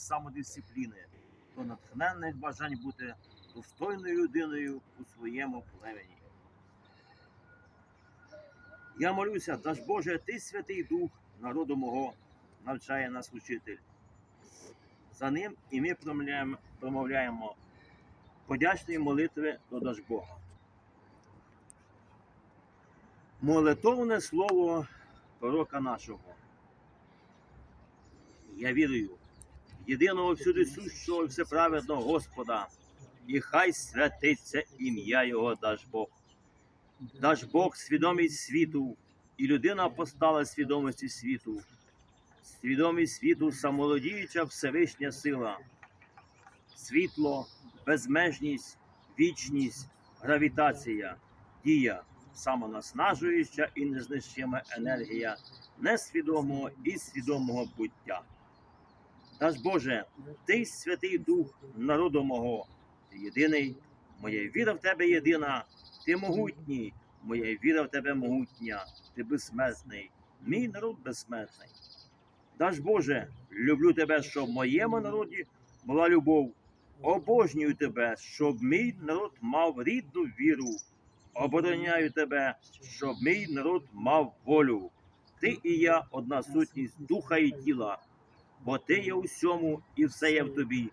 самодисципліни, до натхненних бажань бути достойною людиною у своєму племені. Я молюся, даж Боже, ти святий Дух народу мого, навчає нас учитель. За ним і ми промовляємо, подячної молитви до Даж Бога. Молитовне слово пророка нашого. Я вірую єдиного всюди сущого і всеправедного Господа, і хай святиться ім'я Його даж Бог. Даж Бог свідомість світу, і людина постала свідомості світу. Свідомість світу самолодіюча Всевишня сила, світло, безмежність, вічність, гравітація, дія, самонаснажуюча і незнищима енергія несвідомого і свідомого буття. Даж Боже, ти святий Дух народу мого, ти єдиний, моя віра в тебе єдина, ти могутній, моя віра в тебе могутня, ти безсмертний, мій народ безсмертний. Даж Боже, люблю тебе, щоб в моєму народі була любов. Обожнюю тебе, щоб мій народ мав рідну віру. Обороняю тебе, щоб мій народ мав волю. Ти і я одна сутність духа і тіла, бо ти є у всьому і все є в тобі.